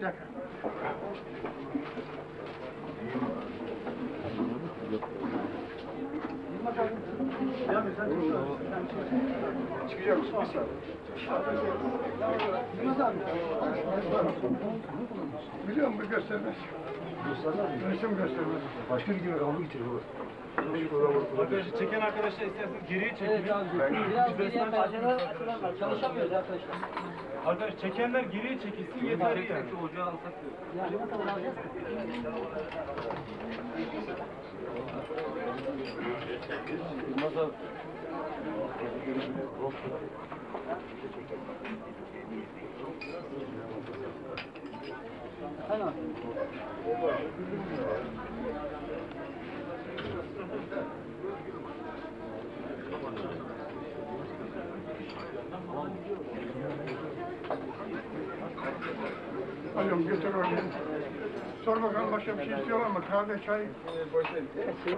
Bir dakika. Çıkacak mısın? Biliyorum bu göstermez. Resim göstermez. Başka bir gün aldı getiriyor. Arkadaşlar çeken arkadaşlar isterseniz geriye çekin. Evet. Biraz geriye pencereler açılan var. Çalışamıyoruz arkadaşlar. Arkadaş çekenler geriye çekilsin yeter yani. Yani ne kadar alacağız? Alıyorum götür oraya. Sor bakalım başka bir şey istiyorlar mı? Kahve, çay. Bir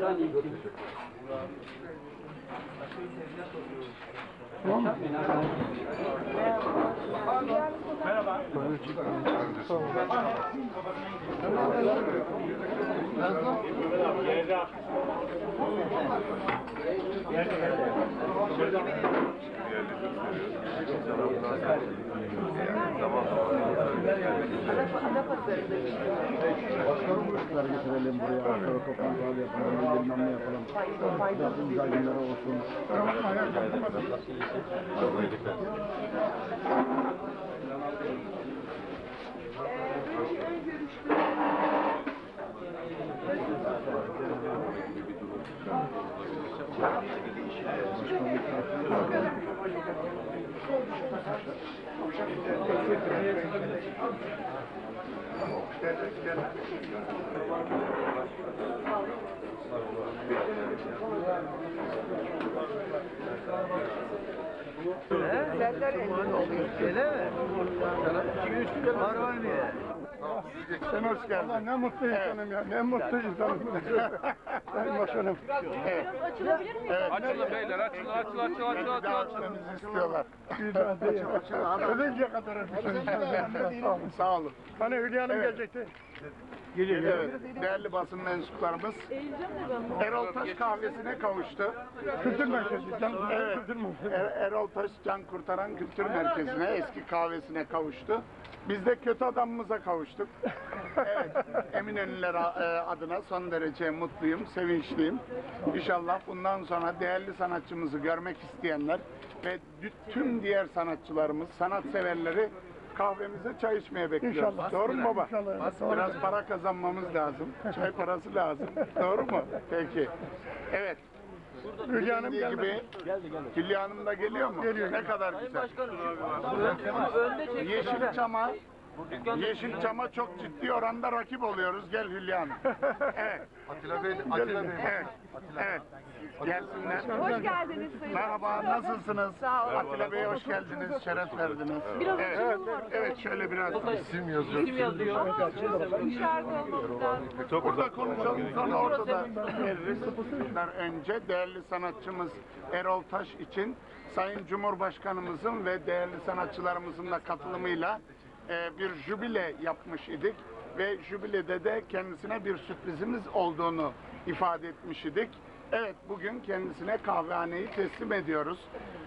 何 Tamam mı? Merhaba. Başkanımızları getirelim buraya. Sonra toplantılar yapalım, bilmem ne yapalım. Biraz imza günleri olsun. Kusura bakma ya. kapatmadım. Öyle mi? Var var mı? Sen hoş geldin. Allah ne mutlu insanım ya. Ne mutlu insanım. Sayın Başkanım. Evet. Açılabilir miyim? Evet. Açılın beyler, açılın, açılın, açılın, açılın, açılın. açmamızı istiyorlar. Daha değil. Ölünce kadar öpüşürüz. Sağ olun. Hani Hülya Hanım gelecekti. Geliyor. Evet. Değerli basın mensuplarımız Erol Taş kahvesine kavuştu. Kültür Merkezi. Can, evet. Er- Erol Taş Can Kurtaran Kültür Merkezi'ne, eski kahvesine kavuştu. Biz de kötü adamımıza kavuştuk. Evet, Eminönüler e, adına son derece mutluyum, sevinçliyim. İnşallah bundan sonra değerli sanatçımızı görmek isteyenler ve tüm diğer sanatçılarımız, sanatseverleri kahvemize çay içmeye bekliyoruz. İnşallah. Doğru mu baba? İnşallah. Biraz para kazanmamız lazım. Çay parası lazım. Doğru mu? Peki. Evet. Hülya Hanım gibi Hülya Hanım da geliyor mu? Geliyor. Ne kadar güzel. Önde çek. Yeşilçam'a Yeşilçam'a çok ciddi oranda rakip oluyoruz. Gel Hülya Hanım. Evet. Atilla Bey, Atilla Bey. Evet. Evet. Gelsinler. Hoş geldiniz Sayın Merhaba, nasılsınız? Sağ olun. Atilla Bey hoş geldiniz, şeref verdiniz. Biraz evet. mı? evet, şöyle biraz. İsim yazıyor. İsim yazıyor. Dışarıda olmamız lazım. Burada konuşalım, sonra ortada veririz. Önce değerli sanatçımız Erol Taş için Sayın Cumhurbaşkanımızın ve değerli sanatçılarımızın da katılımıyla e, bir jübile yapmış idik ve jübilede de kendisine bir sürprizimiz olduğunu ifade etmiş idik. Evet bugün kendisine kahvehaneyi teslim ediyoruz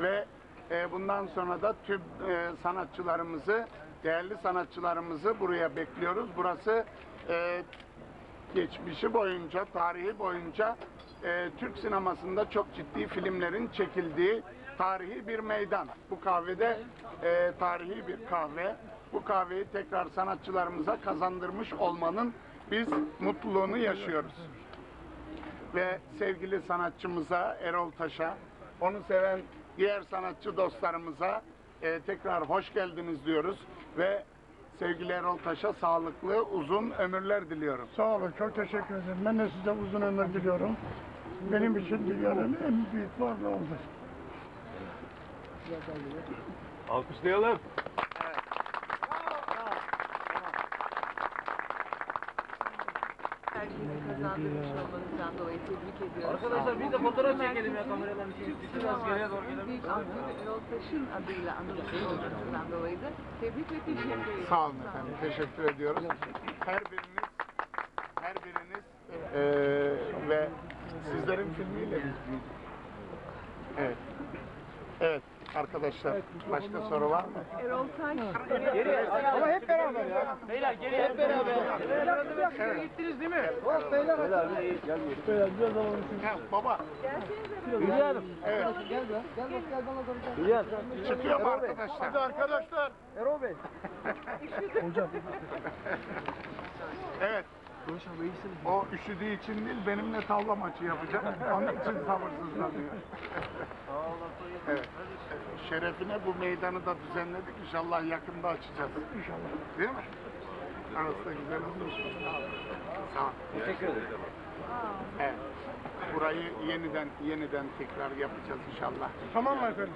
ve e, bundan sonra da tüm e, sanatçılarımızı, değerli sanatçılarımızı buraya bekliyoruz. Burası e, geçmişi boyunca, tarihi boyunca e, Türk sinemasında çok ciddi filmlerin çekildiği tarihi bir meydan. Bu kahvede e, tarihi bir kahve. Bu kahveyi tekrar sanatçılarımıza kazandırmış olmanın biz mutluluğunu yaşıyoruz. Ve sevgili sanatçımıza Erol Taş'a, onu seven diğer sanatçı dostlarımıza e, tekrar hoş geldiniz diyoruz ve sevgili Erol Taş'a sağlıklı, uzun ömürler diliyorum. Sağ olun, çok teşekkür ederim. Ben de size uzun ömür diliyorum. Benim için dünyanın en büyük varlığı oldu. Alkışlayalım. tercihini kazandırmış olmanızdan dolayı tebrik ediyorum. Arkadaşlar biz de fotoğraf çekelim ya kameradan. Biraz geriye doğru Erol Taş'ın adıyla anılmış olmasından dolayı da tebrik ve teşekkür. Sağ olun efendim. Teşekkür ediyoruz. Her biriniz her biriniz eee, ve sizlerin filmiyle biz büyüdük. Evet. Evet arkadaşlar başka soru var mı? Erol Taş, Ama hep beraber ya. Beyler geriye hep beraber. Evet. Gittiniz değil mi? Bak beyler. Beyler gel Beyler biraz daha Ha, baba Hülya Hanım. evet. Gel. Gel bak gel bana gel. Hülya. çıkıyor mu arkadaşlar? Hadi arkadaşlar. Erol Bey. Hocam. Evet. O üşüdüğü için değil benimle tavla maçı yapacak. Onun için sabırsızlanıyor. evet. Şerefine bu meydanı da düzenledik. İnşallah yakında açacağız. İnşallah. Değil mi? Arası da güzel olur. Sağ ol. Teşekkür ederim. Evet. Burayı yeniden yeniden tekrar yapacağız inşallah. Tamam mı efendim?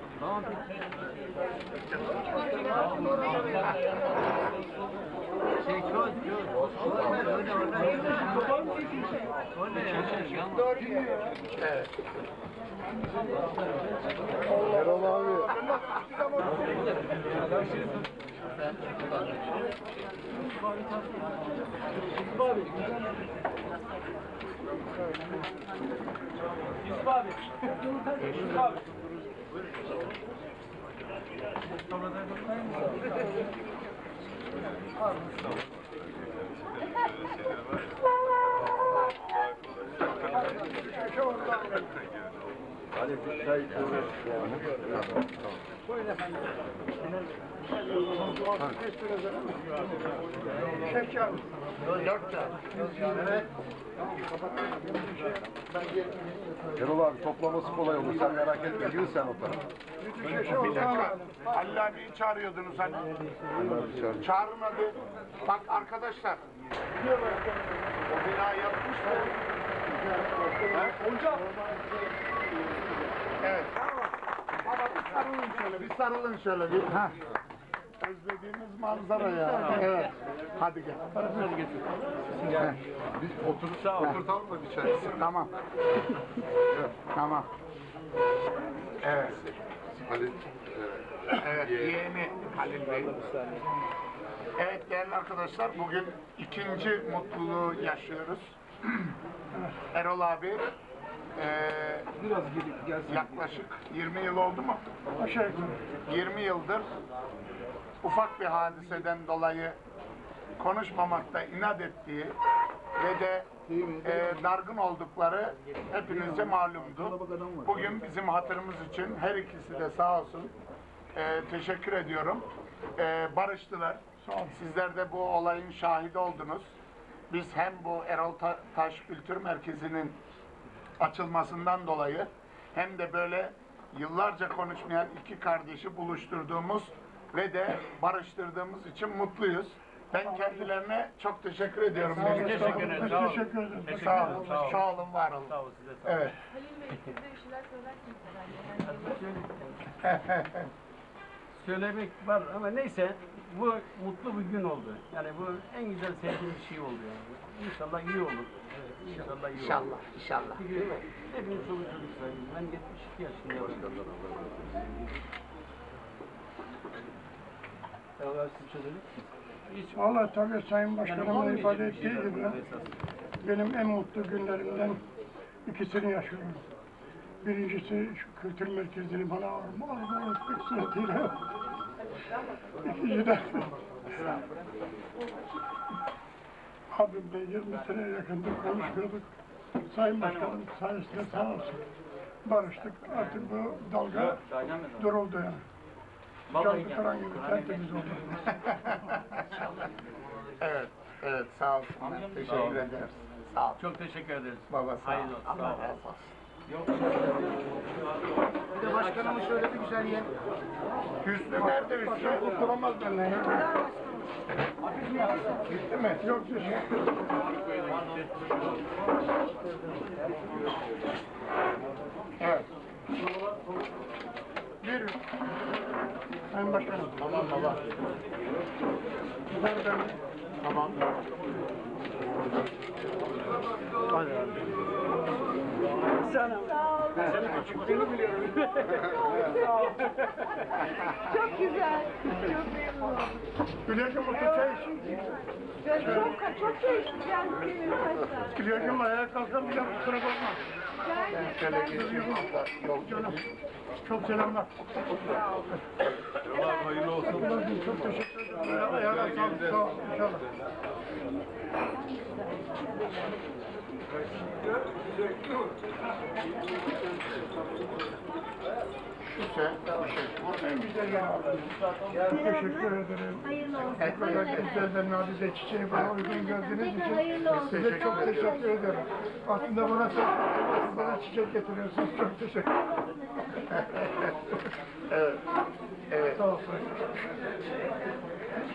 Evet. Erol abi. Yusuf abi. Yusuf abi. Erol abi toplaması kolay olur. Sen merak etme. Gir sen o tarafa. Bir dakika. Halil abiyi çağırıyordunuz hani. çağır. Çağırın hadi. Bak arkadaşlar. O bina yapmışlar. Hocam. Evet. Baba bir sarılın şöyle, bir sarılın şöyle bir. Ha. Özlediğimiz manzara ya. Evet. Hadi gel. Gel. Biz oturup oturtalım da bir çay. Tamam. Tamam. Evet. Hadi. Evet, yeğeni Halil Bey. Evet değerli arkadaşlar, bugün ikinci mutluluğu yaşıyoruz. Erol abi, eee Biraz geri gelsin. yaklaşık 20 yıl oldu mu? Aşağı yukarı. 20 yıldır ufak bir hadiseden dolayı konuşmamakta inat ettiği ve de e, dargın oldukları hepinize malumdu. Bugün bizim hatırımız için her ikisi de sağ olsun e, teşekkür ediyorum. E, barıştılar. Sizler de bu olayın şahidi oldunuz. Biz hem bu Erol Ta- Taş Kültür Merkezi'nin açılmasından dolayı hem de böyle yıllarca konuşmayan iki kardeşi buluşturduğumuz ve de barıştırdığımız için mutluyuz. Ben kendilerine çok teşekkür ediyorum. Beni Teşekkür ederim. Sağ olun. Teşekkür ederim. Sağ olun. Sağ olun, var olun. Sağ olun size sağ olun. Evet. Söylemek var ama neyse bu mutlu bir gün oldu. Yani bu en güzel sevdiğim bir şey oldu yani. İnşallah iyi olur. Evet, inşallah iyi olur. İnşallah, inşallah. Hepimiz çoluk çocuk sayıyoruz. Ben 72 yaşındayım. Hiç valla tabii Sayın Başkanımın ifade ettiği gibi benim en mutlu günlerimden ikisini yaşıyorum. Birincisi şu kültür merkezini bana armağan etmek suretiyle. İkinci de abimle 20 sene yakındır konuşmuyorduk. Sayın Başkanım sayesinde sağ olsun. Barıştık. Artık bu dalga duruldu yani. Canlı Karan gibi tertemiz oldu. Evet, evet sağ olsunlar. Teşekkür ederiz. Sağ ol. Çok teşekkür ederiz. Baba sağ ol. Hayırlı olsun. Allah razı olsun. Bir de başkanımın şöyle bir güzel yer. Hüsnü nerede Hüsnü? Oturamaz benimle ya. Gitti mi? Yok Evet. Buyurun. Sayın Başkanım. Tamam baba. Zaten Tamam. Çok güzel. Çok memnun oldum. Otur çay için. Ben çok çok geldi senin başına. Gülyacım ayağa kalkamayacağım kusura bakma. Şöyle geçeyim. Yol Canım. Çok selamlar. Hayırlı olsun. Çok teşekkür ederim. Ayağına sağlık. Sağ ol. İnşallah. Şişe, teşekkür ederim. Güzel teşekkür ederim. Hayırlı olsun. Güzel ve nadide çiçeği bana uygun gördüğünüz için size çok teşekkür ederim. Aslında bana bana çiçek getiriyorsunuz. Çok teşekkür ederim. Evet.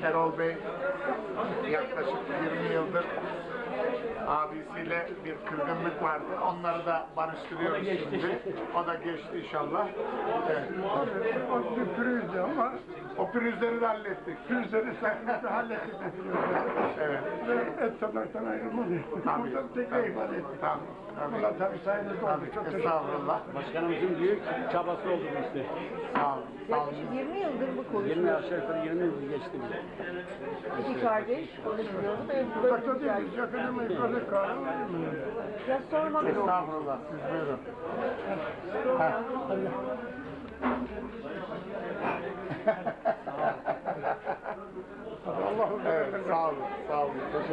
Erol Bey yaklaşık 20 yıldır abisiyle bir kırgınlık vardı. Onları da barıştırıyoruz şimdi. O da geçti inşallah. Evet. O bir pürüzdü ama O pürüzleri de hallettik. pürüzleri sen hallettik de. Evet. Ve et tabaktan ayrılmadı. Tabii. Burada tek ne ifade etti. Tabii. Tabii. Allah tabii sayenizde oldu. Çok teşekkür Estağfurullah. Başkanımızın büyük çabası oldu bu işte. Sağ olun. Sağ olun. 20 yıldır bu 20 konuşuyor. aşağı yukarı 20 yıl geçti bile. İki kardeş konuşuyordu. Uzakta güzel. değiliz. Ya sormadım. Estağfurullah. Siz buyurun. Allah'ım. Evet, sağ olun. Sağ olun. Teşekkür